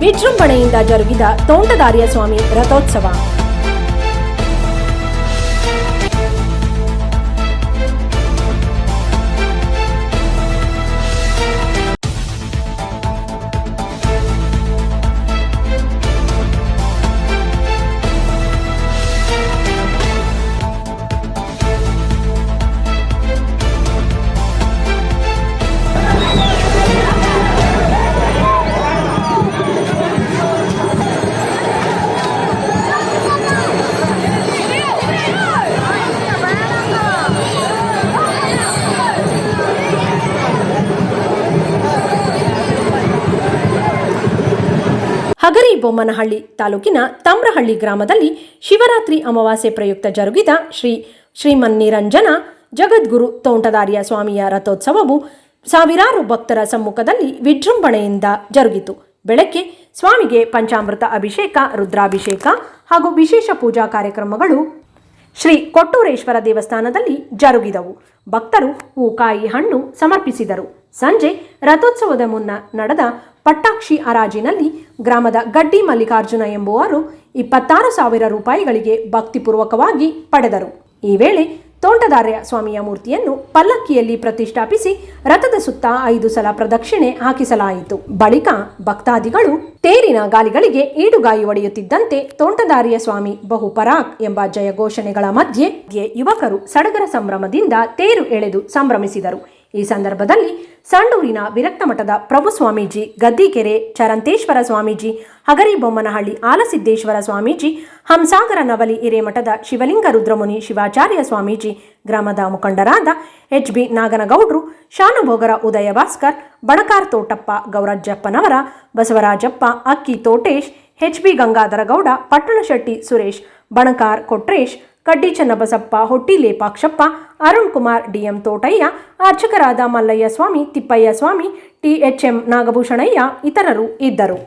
ವಿಜೃಂಭಣೆಯಿಂದ ಜರುಗಿದ ತೋಂಟದಾರ್ಯ ಸ್ವಾಮಿ ರಥೋತ್ಸವ. ಹಗರಿ ಬೊಮ್ಮನಹಳ್ಳಿ ತಾಲೂಕಿನ ತಾಮ್ರಹಳ್ಳಿ ಗ್ರಾಮದಲ್ಲಿ ಶಿವರಾತ್ರಿ ಅಮಾವಾಸ್ಯೆ ಪ್ರಯುಕ್ತ ಜರುಗಿದ ಶ್ರೀ ಶ್ರೀಮನ್ನಿರಂಜನ ಜಗದ್ಗುರು ತೋಂಟದಾರ್ಯ ಸ್ವಾಮಿಯ ರಥೋತ್ಸವವು ಸಾವಿರಾರು ಭಕ್ತರ ಸಮ್ಮುಖದಲ್ಲಿ ವಿಜೃಂಭಣೆಯಿಂದ ಜರುಗಿತು. ಬೆಳಗ್ಗೆ ಸ್ವಾಮಿಗೆ ಪಂಚಾಮೃತ ಅಭಿಷೇಕ, ರುದ್ರಾಭಿಷೇಕ ಹಾಗೂ ವಿಶೇಷ ಪೂಜಾ ಕಾರ್ಯಕ್ರಮಗಳು ಶ್ರೀ ಕೊಟ್ಟೂರೇಶ್ವರ ದೇವಸ್ಥಾನದಲ್ಲಿ ಜರುಗಿದವು. ಭಕ್ತರು ಹೂಕಾಯಿ ಹಣ್ಣು ಸಮರ್ಪಿಸಿದರು. ಸಂಜೆ ರಥೋತ್ಸವದ ಮುನ್ನ ನಡೆದ ಪಟ್ಟಾಕ್ಷಿ ಹರಾಜಿನಲ್ಲಿ ಗ್ರಾಮದ ಗಡ್ಡಿ ಮಲ್ಲಿಕಾರ್ಜುನ ಎಂಬುವರು ಇಪ್ಪತ್ತಾರು ಸಾವಿರ ರೂಪಾಯಿಗಳಿಗೆ ಭಕ್ತಿಪೂರ್ವಕವಾಗಿ ಪಡೆದರು. ಈ ವೇಳೆ ತೋಂಟದಾರ್ಯ ಸ್ವಾಮಿಯ ಮೂರ್ತಿಯನ್ನು ಪಲ್ಲಕ್ಕಿಯಲ್ಲಿ ಪ್ರತಿಷ್ಠಾಪಿಸಿ ರಥದ ಸುತ್ತ ಐದು ಸಲ ಪ್ರದಕ್ಷಿಣೆ ಹಾಕಿಸಲಾಯಿತು. ಬಳಿಕ ಭಕ್ತಾದಿಗಳು ತೇರಿನ ಗಾಲಿಗಳಿಗೆ ಈಡುಗಾಯಿ ಒಡೆಯುತ್ತಿದ್ದಂತೆ ತೋಂಟದಾರ್ಯ ಸ್ವಾಮಿ ಬಹುಪರಾಕ್ ಎಂಬ ಜಯಘೋಷಣೆಗಳ ಮಧ್ಯೆ ಯುವಕರು ಸಡಗರ ಸಂಭ್ರಮದಿಂದ ತೇರು ಎಳೆದು ಸಂಭ್ರಮಿಸಿದರು. ಈ ಸಂದರ್ಭದಲ್ಲಿ ಸಂಡೂರಿನ ವಿರಕ್ತ ಮಠದ ಪ್ರಭು ಸ್ವಾಮೀಜಿ ಗದ್ದಿಕೆರೆ ಚರಂತೇಶ್ವರ ಸ್ವಾಮೀಜಿ ಹಗರಿಬೊಮ್ಮನಹಳ್ಳಿ ಆಲಸಿದ್ದೇಶ್ವರ ಸ್ವಾಮೀಜಿ, ಹಂಸಾಗರ ನವಲಿ ಹಿರೇಮಠದ ಶಿವಲಿಂಗ ರುದ್ರಮುನಿ ಶಿವಾಚಾರ್ಯ ಸ್ವಾಮೀಜಿ, ಗ್ರಾಮದ ಮುಖಂಡರಾದ ಎಚ್ ಬಿ ನಾಗನಗೌಡ್ರು, ಶಾನುಭೋಗರ ಉದಯ Bhaskar, Banakar Thotappa ಗೌರಜ್ಜಪ್ಪನವರ, Basavarajappa, Akki Thotesh, H B Gangadharagowda, Pattanashetti Suresh, Banakar Kotresh Kaddi Channabasappa Hotti Lepakshappa Arun Kumar, D M Thotaiah, ಅರ್ಚಕರಾದ Mallayya ಸ್ವಾಮಿ, ತಿಪ್ಪಯ್ಯ ಸ್ವಾಮಿ ಟಿಎಚ್ಎಂ ನಾಗಭೂಷಣಯ್ಯ ಇತರರು ಇದ್ದರು.